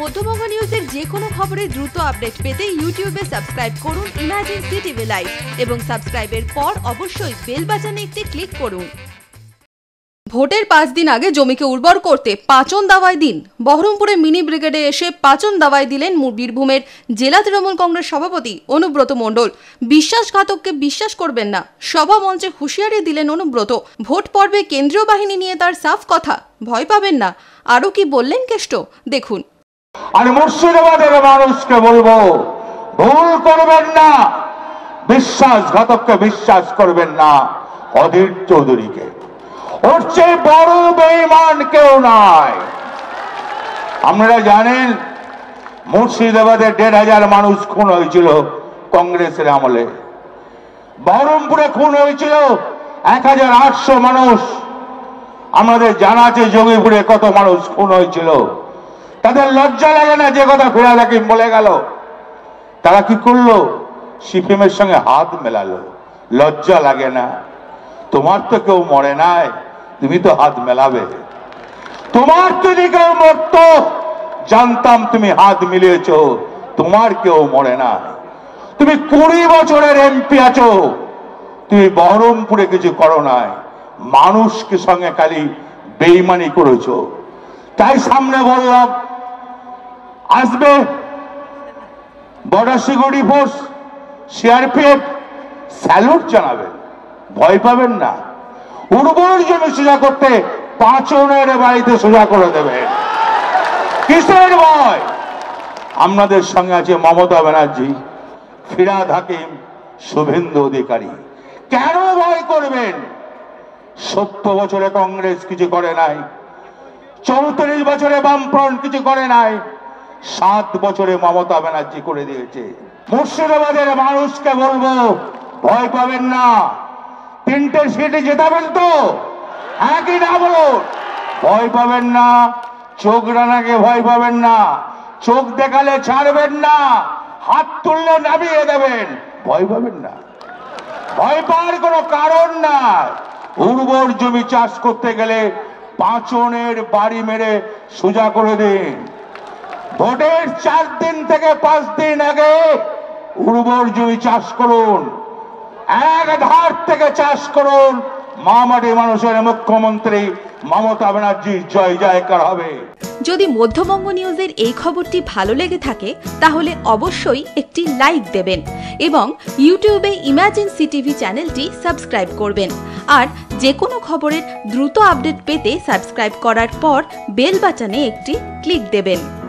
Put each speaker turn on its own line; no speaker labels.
মধ্যবঙ্গ নিউজের যে কোনো খবরের দ্রুত আপডেট পেতে ইউটিউবে সাবস্ক্রাইব করুন ইমাজিন সিটিভি লাইভ এবং সাবস্ক্রাইবের পর অবশ্যই বেল বাটনে একটি ক্লিক করুন। ভোটের পাঁচ দিন আগে জমিকে উর্বর করতে পাচন দাওয়াই দিন। বহরমপুরে মিনি ব্রিগেডে এসে পাচন দাওয়াই দিলেন বীরভূমের জেলা তৃণমূল কংগ্রেস সভাপতি অনুব্রত মণ্ডল। বিশ্বাসঘাতককে বিশ্বাস করবেন না, সভা মঞ্চে হুঁশিয়ারি দিলেন অনুব্রত। ভোট পর্বে কেন্দ্রীয় বাহিনী নিয়ে তার সাফ কথা। ভয় পাবেন না আরও কি বললেন কেষ্ট? দেখুন।
আর মুর্শিদাবাদের মানুষকে বলব, ভুল করবেন না। বিশ্বাসঘাতককে বিশ্বাস করবেন না, অধীর চৌধুরীকে। ওর চেয়ে বড় বেইমান কেউ নাই আপনারা জানেন, মুর্শিদাবাদে দেড় হাজার মানুষ খুন হয়েছিল কংগ্রেসের আমলে। বহরমপুরে খুন হয়েছিল এক হাজার আটশো মানুষ। আমাদের জানা আছে যোগীপুরে কত মানুষ খুন হয়েছিল। তাদের লজ্জা লাগে না যে কথা ফিরাদ হাকিম বলে গেল। তারা কি করল? সিপিএমের সঙ্গে হাত মেলালো। লজ্জা লাগে না। তোমার তো কেউ মরে নাই, তুমি তো হাত মেলাবে। তোমার যদি কেউ মরত, জানতাম তুমি হাত মিলিয়েছ, তোমার কেউ মরে না। তুমি কুড়ি বছরের এমপি আছো, তুমি বহরমপুরে কিছু করো নাই, মানুষকে সঙ্গে খালি বেইমানি করেছ। তাই সামনে বললাম আসবে। সিকিউরিটি ফোর্স সিআরপিএফ স্যালুট জানাবেন ভয় পাবেন না। উর্বর জন্য সোজা করতে পাঁচনের বাড়িতে সোজা করে দেবেন কিসের ভয়? আপনাদের সঙ্গে আছে মমতা ব্যানার্জি, ফিরাদ হাকিম, শুভেন্দু অধিকারী। কেন ভয় করবেন? সত্তর বছরে কংগ্রেস কিছু করে নাই। চৌত্রিশ বছরে বামফ্রন্ট কিছু করে নাই। সাত বছরে মমতা ব্যানার্জি করে দিয়েছে। মুর্শিদাবাদের মানুষকে বলব, ভয় পাবেন না। তিনটে সিটে জেতাবেন তো? একই না বলুন ভয় পাবেন না। চোখ রানাকে ভয় পাবেন না। চোখ দেখালে ছাড়বেন না। হাত তুললে নামিয়ে দেবেন। ভয় পাবেন না। ভয় পাওয়ার কোনো কারণ না উর্বর জমি চাষ করতে গেলে পাঁচনের বাড়ি মেরে সোজা করে দিন। ভোটের চার দিন থেকে পাঁচ দিন আগে উর্বর জমি চাষ করুন। এক ধার থেকে চাষ করুন। মামাটি মানুষের মুখ্যমন্ত্রী মমতা ব্যানার্জির জয় জয়কার হবে।
যদি মধ্যবঙ্গ নিউজের এই খবরটি ভালো লেগে থাকে, তাহলে অবশ্যই একটি লাইক দেবেন এবং ইউটিউবে ইমাজিন সিটিভি চ্যানেলটি সাবস্ক্রাইব করবেন। আর যে কোনো খবরের দ্রুত আপডেট পেতে সাবস্ক্রাইব করার পর বেল বাটনে একটি ক্লিক দেবেন।